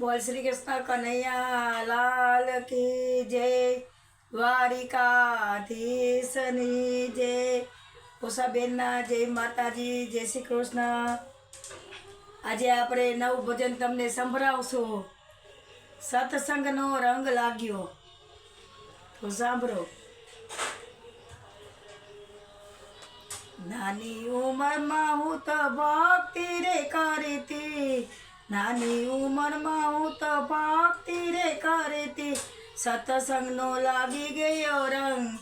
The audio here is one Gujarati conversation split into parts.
બોલ શ્રી કૃષ્ણ કનૈયા લાલ કી જય. દ્વારિકાધીશની જય. ઉષાબેનના જય, માતાજી, જય શ્રી કૃષ્ણ. આજે આપણે નવું ભજન તમને સંભળાવશું. સત્સંગનો રંગ લાગ્યો. તો સાંભળો. નાની ઉંમરમાં હું તો ભક્તિ રે કરતી નાની ઉંમરમાં હું તો ભક્તિ રે કરતી સત્સંગનો લાગી ગયો રંગ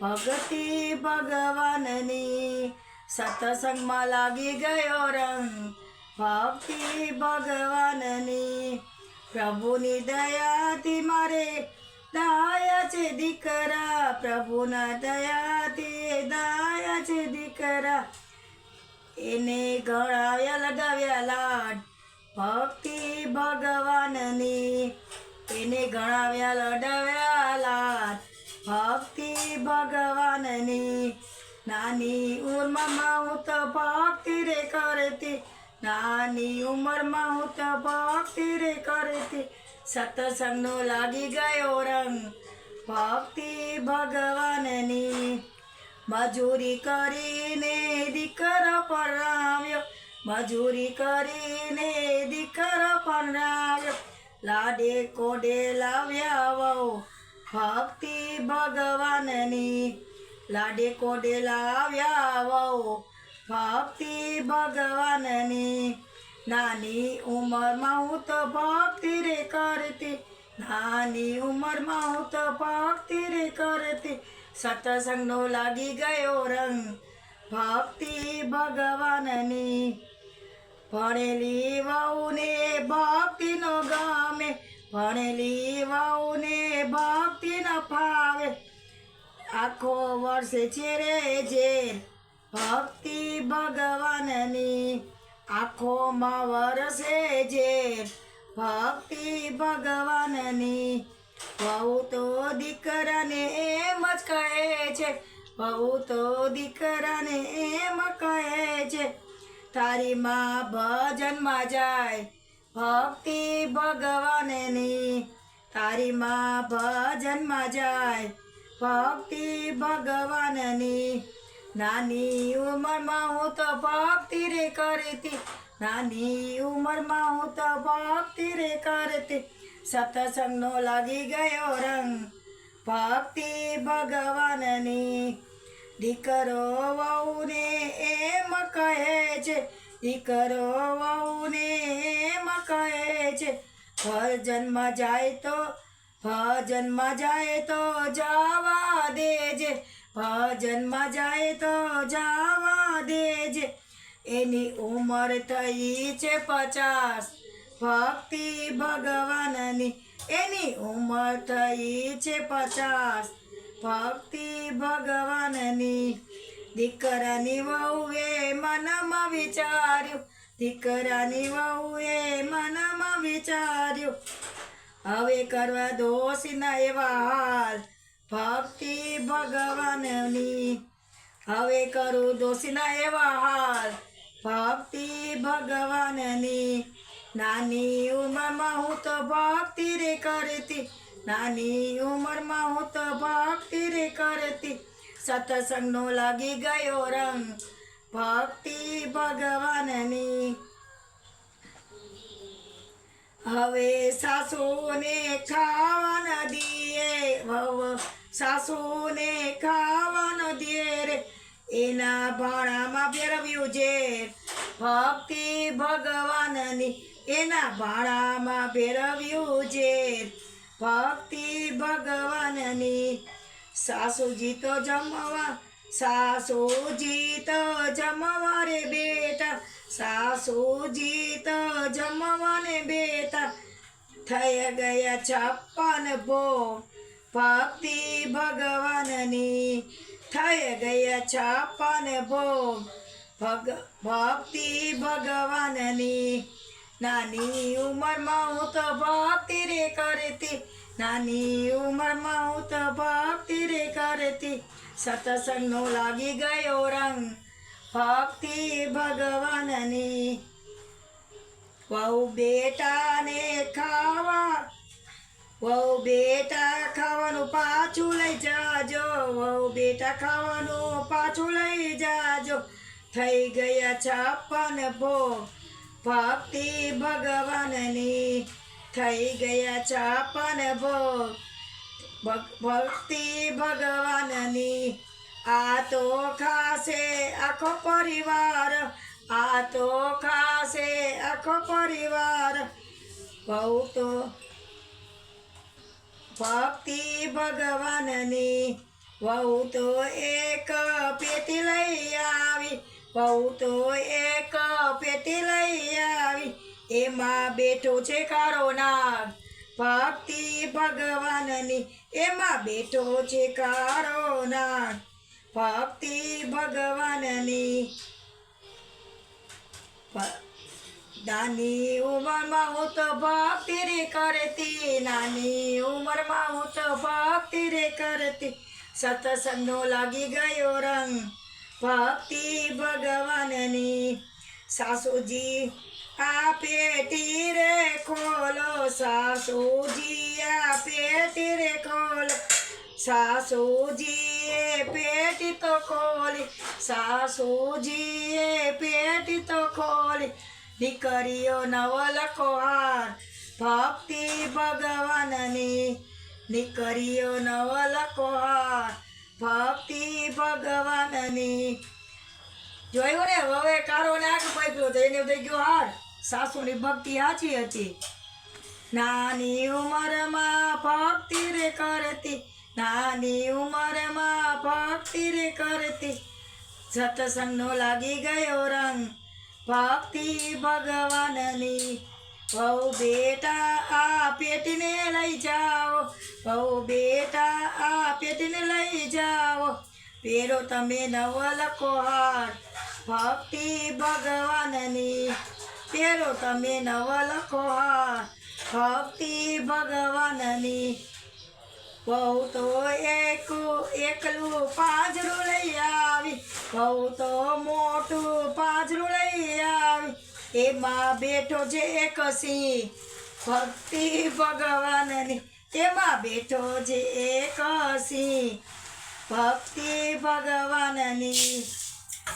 ભક્તિ ભગવાનની. સત્સંગમાં લાગી ગયો રંગ ભક્તિ ભગવાનની. પ્રભુની દયાથી મારે દાયા છે દીકરા. પ્રભુના દયાથી દાયા છે દીકરા. એને ગળાવ્યા લગાવ્યા લાડ. ભક્તિ ભગવાનની એને ગણાવ્યા, લડાવ્યા લાત ભક્તિ ભગવાનની નાની ઉંમરમાં હું તો ભક્તિ રે કરતી, નાની ઉંમરમાં હું તો ભક્તિ રે કરતી. સત્સંગનો લાગી ગયો રંગ. ભક્તિ ભગવાનની મજૂરી કરીને દીકરો પરણાવ્યો મજૂરી કરીને દીકરા પરણાવ્યો લાડે કોડે લાવ્યા વહુ ભક્તિ ભગવાનની. લાડે કોડે લાવ્યા વહુ ભક્તિ ભગવાનની. નાની ઉંમરમાં હું તો ભક્તિ રે કરતી. નાની ઉંમરમાં હું તો ભક્તિ રે કરતી. સત્સંગનો લાગી ગયો રંગ ભક્તિ ભગવાનની. ભણેલી વહુને ભક્તિનો ગમે, ભણેલી વહુને ભક્તિ ન ફાવે. આખો વર્ષે છે રે ઝેર, ભક્તિ ભગવાનની. આંખોમાં વરસે ઝેર, ભક્તિ ભગવાનની. બહુ તો દીકરાને એમ જ કહે છે બહુ તો દીકરાને એમ કહે છે તારી માં ભજનમાં જાય. ભક્તિ ભગવાનની તારી માં ભજનમાં જાય. ભક્તિ ભગવાનની નાની ઉંમરમાં હું તો ભક્તિ રે કરતી. નાની ઉંમરમાં હું તો ભક્તિ રે કરતી. સત્સંગનો લાગી ગયો રંગ. ભક્તિ ભગવાનની દીકરો વહુને એમ કહે છે દીકરો વહુને એમ કહે છે, ભજનમાં જાય તો, ભજનમાં જાય તો જવા દેજે, ભજનમાં જાય તો જવા દેજે. એની ઉંમર થઈ છે પચાસ, ભક્તિ ભગવાનની. એની ઉંમર થઈ છે પચાસ ભક્તિ ભગવાનની દીકરાની વહુએ મનમાં વિચાર્યું. દીકરાની વહુએ મનમાં વિચાર્યું. હવે કરવા દોષના એવા હાલ ભક્તિ ભગવાનની હવે કરું દોષના એવા હાલ ભક્તિ ભગવાનની નાની ઉંમરમાં હું તો ભક્તિ રે કરતી. નાની ઉંમરમાં હું તો ભક્તિ રે કરતી. સત્સંગનો લાગી ગયો રંગ, ભક્તિ ભગવાનની. હવે સાસુને ખાવા ન દીએ વવ સાસુને ખાવા ન દીએ રે. એના ભાણામાં ફેરવ્યું છે ભક્તિ ભગવાનની. એના ભાણામાં ફેરવ્યું છે ભક્તિ ભગવાનની. સાસુજી તો જમવા સાસુજી તો જમવા રે બેટા. સાસુજી તો જમવાને બેટા. થઈ ગયા છપ્પન ભો ભક્તિ ભગવાનની. થઈ ગયા છપ્પન ભો ભગ, ભક્તિ ભગવાનની. નાની ઉંમરમાં હું તો ભક્તિ રે કરતી. નાની ઉંમરમાં હું તો ભક્તિ રે કરતી. સતસંગનો લાગી ગયો રંગ, ભક્તિ ભગવાનની. વહુ બેટાને ખાવા, વહુ બેટા ખાવાનું પાછું લઈ જાજો. વહુ બેટા ખાવાનું પાછું લઈ જાજો. થઈ ગયા છપ્પન ભોગ. ભક્તિ ભગવાનની થઈ ગયા ચાપન ભોગ. ભક- ભક્તિ ભગવાનની આ તો ખાસે આખો પરિવાર, આ તો ખાસે આખો પરિવાર. બહુ તો ભક્તિ ભગવાનની વહુ તો એક પેટી લઈ આવી. વહુ તો એક પેટી લઈ આવી. એમાં બેઠો છે કાળો નાગ. ભક્તિ ભગવાનની એમાં બેઠો છે કાળો નાગ. ભક્તિ ભગવાનની નાની ઉંમરમાં હું તો ભક્તિ રે કરતી. નાની ઉંમરમાં હું તો ભક્તિ રે કરતી. સતસંગનો લાગી ગયો રંગ. ભક્તિ ભગવાનની સાસુજી, આ પેટી રે ખોલો, સાસુજી, આ પેટી રે ખોલો સાસુજીએ પેટી તો ખોલી સાસુજીએ પેટી તો ખોલી, દીકરીઓ નવલકો હાર, ભક્તિ ભગવાનની દીકરીઓ નવલકો હાર ભક્તિ ભગવાનની. જોયું ને? હવે કારો નાગ પાક્યો તો એને થઈ ગયો હાર. સાસુની ભક્તિ સાચી હતી. નાની ઉંમરમાં ભક્તિ રે કરતી. નાની ઉંમરમાં ભક્તિ રે કરતી. સત્સંગનો લાગી ગયો રંગ. ભક્તિ ભગવાનની. બહુ બેટા આ પેટીને લઈ જાઓ. બહુ બેટા આ પેટીને લઈ જાઓ. પેરો તમે નવલખો હાર. ભક્તિ ભગવાનની. પેરો તમે નવલખો હાર. ભક્તિ ભગવાનની. બહુ તો એક એકલું પાજરું લઈ આવી. બહુ તો મોટું પાજરું લઈ આવી. એમાં બેઠો છે એક સિંહ. ભક્તિ ભગવાનની. એમાં બેઠો છે એક સિંહ. ભક્તિ ભગવાનની.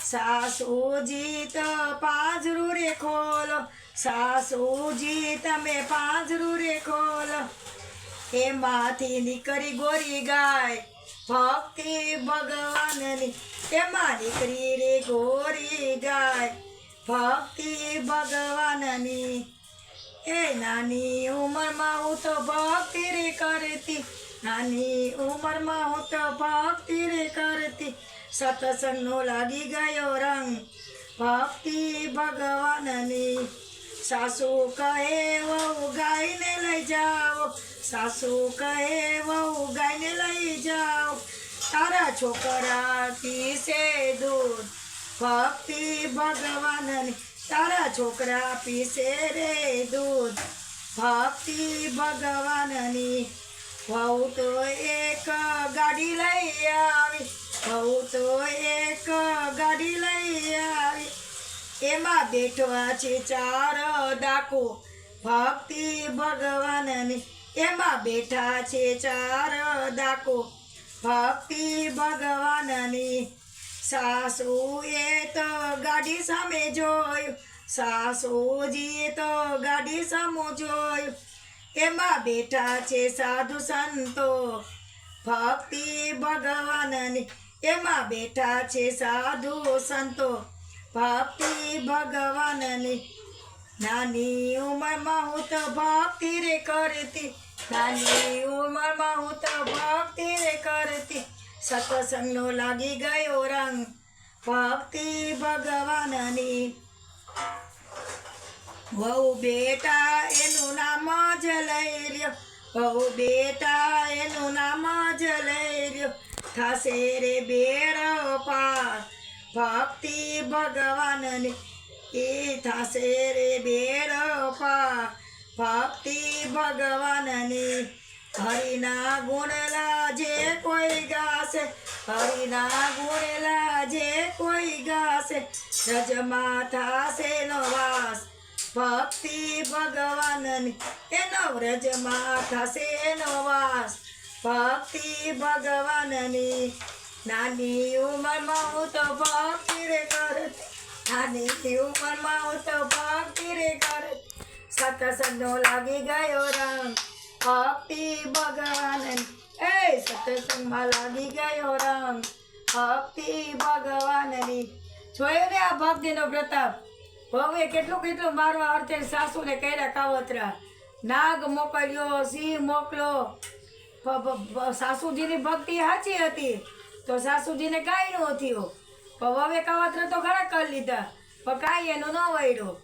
સાસુજી તો પાંજરું રે ખોલો. સાસુજી તમે પાંજરું રે ખોલો. એમાંથી નીકળી ગોરી ગાય. ભક્તિ ભગવાનની. એમાં નીકળી રે ગોરી ગાય. ભક્તિ ભગવાનની એ નાની ઉંમરમાં હું તો ભક્તિ રે કરતી નાની ઉંમરમાં હું તો ભક્તિ રે કરતી સત્સંગનો લાગી ગયો રંગ ભક્તિ ભગવાનની સાસુ કહે વહુ ગાયને લઈ જાઓ સાસુ કહે વહુ ગાયને લઈ જાઓ તારા છોકરા પીસે દૂધ ભક્તિ ભગવાનની તારા છોકરા પીસે રે દૂધ. ભક્તિ ભગવાનની વહુ તો એક ગાડી લઈ આવી. વહુ તો એક ગાડી લઈ આવી. એમાં બેઠવા છે ચાર ડાકો. ભક્તિ ભગવાનની એમાં બેઠા છે ચાર ડાકો. ભક્તિ ભગવાનની સાસુએ તો ગાડી સામે જોયું, સાસુજીએ તો ગાડી સામું જોયું. એમાં બેઠા છે સાધુ સંતો, ભક્તિ ભગવાનની. એમાં બેઠા છે સાધુ સંતો, ભક્તિ ભગવાનની. નાની ઉંમરમાં હું તો ભક્તિ રે કરતી, નાની ઉંમરમાં હું તો ભક્તિ રે કરતી. સત્સંગનો લાગી ગયો રંગ. ભક્તિ ભગવાનની. વહુ બેટા એનું નામ જ લઈ રહ્યો વહુ બેટા એનું નામ જ લઈ રહ્યો થશે રે બેર પાર. ભક્તિ ભગવાનની. એ થશે રે બેર પાર. ભક્તિ ભગવાનની. હરિના ગુણલા જે કોઈ ગાશે હરિના ગુણેલા જે કોઈ ગાશે, રજમાં થાશે નો વાસ. ભક્તિ ભગવાનની, એનો વ્રજમાં થશે એનો વાસ. ભક્તિ ભગવાનની, નાની ઉંમરમાં હું તો ભક્તિ રે કરતી, નાની ઉંમરમાં હું તો ભક્તિ રે કરતી. સતસંગનો લાગી ગયો રંગ ભક્તિ ભગવાનની. એ સત્સંગમાં લાગી ગયો રંગ ભક્તિ ભગવાનની. જોયો ને આ ભક્તિનો પ્રતાપ? ભવે કેટલું કેટલું મારવા અર્થે સાસુને કર્યા કાવતરા. નાગ મોકલ્યો, સિંહ મોકલો. સાસુજીની ભક્તિ સાચી હતી. તો સાસુજીને કાંઈ ન થયું. પણ હવે કાવતરા તો ઘણા કરી લીધા, પણ કાંઈ એનું ન વળ્યું.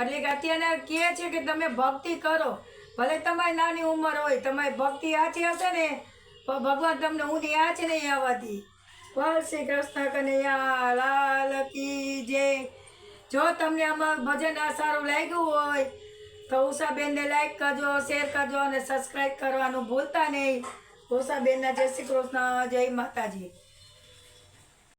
એટલે કે અત્યારે કહે છે કે તમે ભક્તિ કરો. ભલે તમારી નાની ઉંમર હોય, તમારી ભક્તિ સાચી હશે ને ભગવાન તમને હું ઊંધી જ નહીં આવવાથી. બોલ શ્રી કૃષ્ણ કનૈયા, લાલ કી જય. જો તમને આમાં ભજન આ સારું લાગ્યું હોય, તો ઉષાબેનને લાઈક કરજો શેર કરજો અને સબસ્ક્રાઈબ કરવાનું ભૂલતા નહીં. ઉષાબેનના જય શ્રી કૃષ્ણ, જય માતાજી.